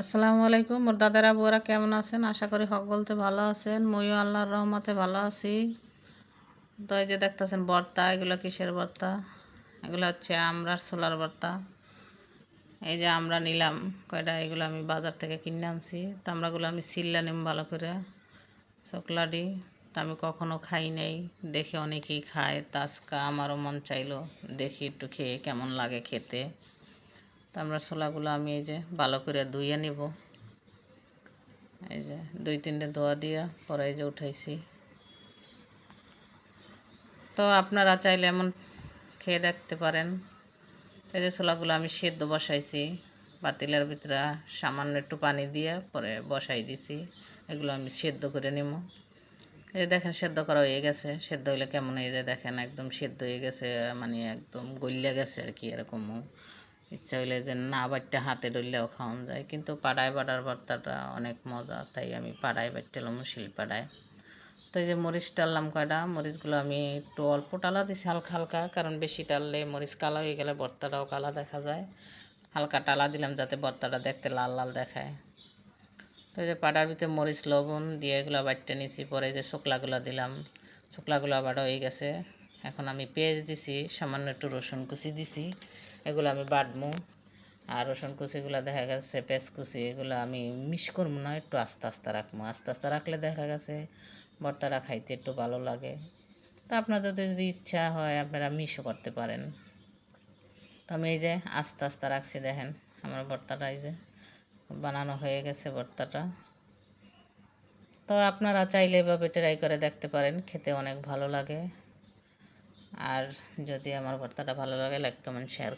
আসসালামু আলাইকুম। মোর দাদারা বুয়ারা কেমন আছেন? আশা করি হক বলতে ভালো আছেন। ময়ও আল্লাহর রহমতে ভালো আছি। তো এই যে দেখতেছেন ভর্তা এগুলো কিসের ভর্তা এগুলো হচ্ছে আমরার সোলার ভর্তা এই যে আমরা নিলাম কয়টা এগুলো আমি বাজার থেকে কিনে আনছি। তো আমরাগুলো আমি সিল্লা নিম ভালো করে। চকলাডি। তা আমি কখনো খাই নাই। দেখে অনেকেই খায়। তাজকা, আমারও মন চাইলো। দেখি একটু খেয়ে কেমন লাগে খেতে। আমরা ছোলাগুলো আমি এই যে ভালো করে ধুয়ে নিব। এই যে দুই তিনটে ধোয়া দিয়া পরে এই যে উঠাইছি। তো আপনারা চাইলে এমন খেয়ে দেখতে পারেন। এই যে ছোলাগুলো আমি সেদ্ধ বসাইছি পাতিলের ভিতরে সামান্য একটু পানি দিয়ে পরে বসাই দিছি। এগুলো আমি সেদ্ধ করে নিব। এই দেখেন সেদ্ধ করা হয়ে গেছে। সেদ্ধ হইলে কেমন হয়ে যায় দেখেন, একদম সেদ্ধ হয়ে গেছে মানে একদম গলিয়া গেছে আর কি এরকম ইচ্ছা হইলে যে না বাটটা হাতে ডললেও খাওয়ান যায়। কিন্তু পাড়ায় বাটার ভর্তাটা অনেক মজা, তাই আমি পাড়ায় বাটতেলাম শিল পাড়ায়। তো এই যে মরিচ টাললাম কয়টা, মরিচগুলো আমি একটু অল্প টালা দিছি হালকা হালকা, কারণ বেশি টাললে মরিচ কালা হয়ে গেলে ভর্তাটাও কালা দেখা যায়। হালকা টালা দিলাম যাতে ভর্তাটা দেখতে লাল লাল দেখায়। তো এই যে পাড়ার ভিতরে মরিচ, লবণ দিয়ে এগুলো বাটতে নিছি, পরে যে শুকলাগুলো দিলাম। শুকলাগুলো বাটা হয়ে গেছে। এখন আমি পেঁয়াজ দিছি, সামান্য একটু রসুন কুচি দিছি, এগুলো আমি বাটমু। আর রসুন কুচিগুলো দেখা গেছে, পেঁয়াজ কুচি, এগুলো আমি মিস করব না, একটু আস্তে আস্তে রাখব আস্তে আস্তে রাখলে দেখা গেছে, ভর্তাটা খাইতে একটু ভালো লাগে। তো আপনাদের যদি ইচ্ছা হয়, আপনারা মিশও করতে পারেন। তো আমি এই যে আস্তে আস্তে রাখছি, দেখেন আমার ভর্তাটা এই যে বানানো হয়ে গেছে ভর্তাটা। তো আপনারা চাইলে এভাবে ট্রাই করে দেখতে পারেন, খেতে অনেক ভালো লাগে। আর যদি আমার ভর্তাটা ভালো লাগে লাইক কমেন্ট শেয়ার